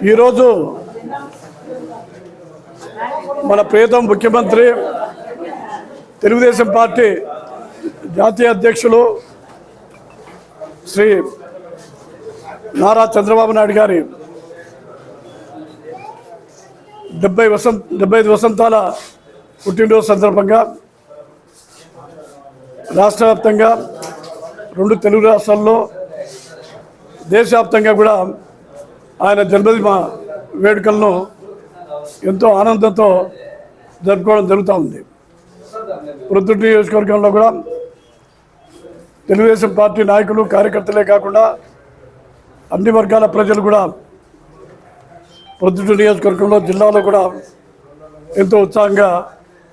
ఈరోజు మన ప్రియతం ముఖ్యమంత్రి తెలుగుదేశం పార్టీ జాతీయ అధ్యక్షులు శ్రీ నారా చంద్రబాబు నాయుడు గారి డెబ్బై వసంత డెబ్బై ఐదు వసంతాల పుట్టినరోజు సందర్భంగా రాష్ట్ర వ్యాప్తంగా రెండు తెలుగు రాష్ట్రాల్లో దేశవ్యాప్తంగా కూడా ఆయన జన్మదిన వేడుకలను ఎంతో ఆనందంతో జరుపుకోవడం జరుగుతూ ఉంది. ప్రొద్దుటి నియోజకవర్గంలో కూడా తెలుగుదేశం పార్టీ నాయకులు కార్యకర్తలే కాకుండా అన్ని వర్గాల ప్రజలు కూడా ప్రొద్దుటి నియోజకవర్గంలో జిల్లాలో కూడా ఎంతో ఉత్సాహంగా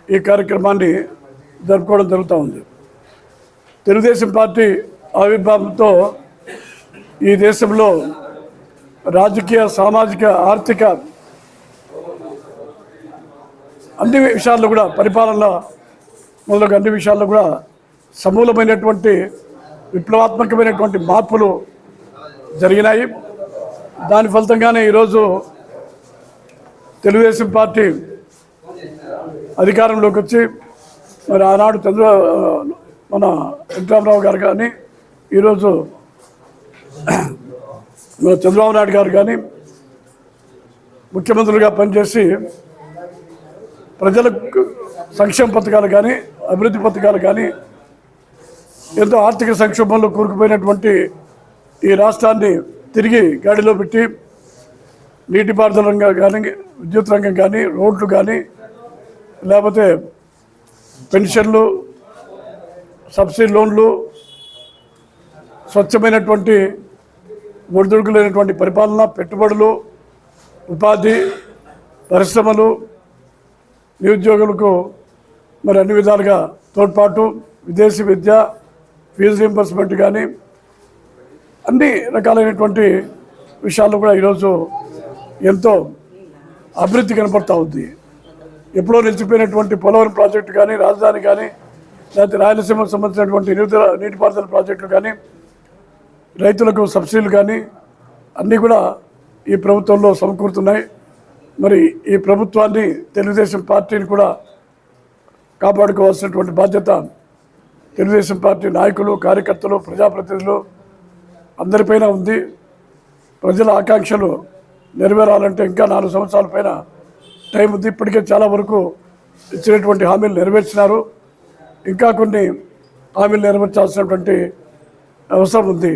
ఈ కార్యక్రమాన్ని జరుపుకోవడం జరుగుతూ ఉంది. తెలుగుదేశం పార్టీ ఆవిర్భావంతో ఈ దేశంలో రాజకీయ సామాజిక ఆర్థిక అన్ని విషయాల్లో కూడా పరిపాలన మొదలగు అన్ని విషయాల్లో కూడా సమూలమైనటువంటి విప్లవాత్మకమైనటువంటి మార్పులు జరిగినాయి. దాని ఫలితంగానే ఈరోజు తెలుగుదేశం పార్టీ అధికారంలోకి వచ్చి మరి ఆనాడు చంద్ర మన వెంకటరామరావు గారు కానీ ఈరోజు మన చంద్రబాబు నాయుడు గారు కానీ ముఖ్యమంత్రులుగా పనిచేసి ప్రజలకు సంక్షేమ పథకాలు కానీ అభివృద్ధి పథకాలు కానీ ఎంతో ఆర్థిక సంక్షోభంలో కూరుకుపోయినటువంటి ఈ రాష్ట్రాన్ని తిరిగి గాడిలో పెట్టి నీటిపారుదల రంగం కానీ విద్యుత్ రంగం కానీ రోడ్లు కానీ లేకపోతే పెన్షన్లు సబ్సిడీ లోన్లు స్వచ్ఛమైనటువంటి ఒడిదుడుకులైనటువంటి పరిపాలన పెట్టుబడులు ఉపాధి పరిశ్రమలు నిరుద్యోగులకు మరి అన్ని విధాలుగా తోడ్పాటు విదేశీ విద్య ఫీజు రీంబర్స్మెంట్ కానీ అన్ని రకాలైనటువంటి విషయాల్లో కూడా ఈరోజు ఎంతో అభివృద్ధి కనపడతా ఉంది. ఎప్పుడో నిలిచిపోయినటువంటి పోలవరం ప్రాజెక్టు కానీ రాజధాని కానీ లేకపోతే రాయలసీమకు సంబంధించినటువంటి నీటి నీటిపారుదల ప్రాజెక్టులు కానీ రైతులకు సబ్సిడీలు కానీ అన్నీ కూడా ఈ ప్రభుత్వంలో సమకూరుతున్నాయి. మరి ఈ ప్రభుత్వాన్ని తెలుగుదేశం పార్టీని కూడా కాపాడుకోవాల్సినటువంటి బాధ్యత తెలుగుదేశం పార్టీ నాయకులు కార్యకర్తలు ప్రజాప్రతినిధులు అందరిపైన ఉంది. ప్రజల ఆకాంక్షలు నెరవేరాలంటే ఇంకా నాలుగు సంవత్సరాల పైన టైం ఉంది. ఇప్పటికే చాలా వరకు ఇచ్చినటువంటి హామీలు నెరవేర్చినారు. ఇంకా కొన్ని హామీలు నెరవేర్చాల్సినటువంటి అవసరం ఉంది.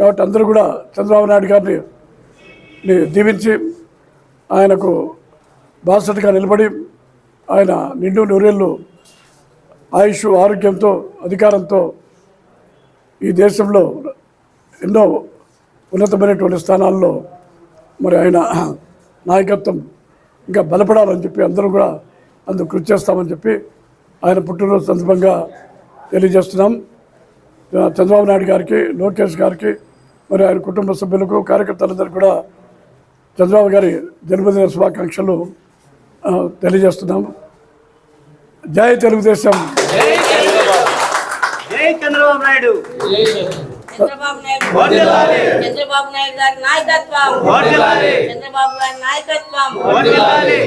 కాబట్టి అందరూ కూడా చంద్రబాబు నాయుడు గారిని దీవించి ఆయనకు బాసటగా నిలబడి ఆయన నిండు నూరేళ్ళు ఆయుష్ ఆరోగ్యంతో అధికారంతో ఈ దేశంలో ఎన్నో ఉన్నతమైనటువంటి స్థానాల్లో మరి ఆయన నాయకత్వం ఇంకా బలపడాలని చెప్పి అందరూ కూడా అందుకు కృషి చేస్తామని చెప్పి ఆయన పుట్టినరోజు సందర్భంగా తెలియజేస్తున్నాం. చంద్రబాబు నాయుడు గారికి లోకేష్ గారికి మరి ఆయన కుటుంబ సభ్యులకు కార్యకర్తలందరికీ కూడా చంద్రబాబు గారి జన్మదిన శుభాకాంక్షలు తెలియజేస్తున్నాము జై తెలుగుదేశం జై చంద్రబాబు నాయుడు చంద్రబాబు నాయుడు వర్ధిల్లాలి. చంద్రబాబు నాయుడు గారి నాయకత్వం వర్ధిల్లాలి. చంద్రబాబు గారి నాయకత్వం వర్ధిల్లాలి.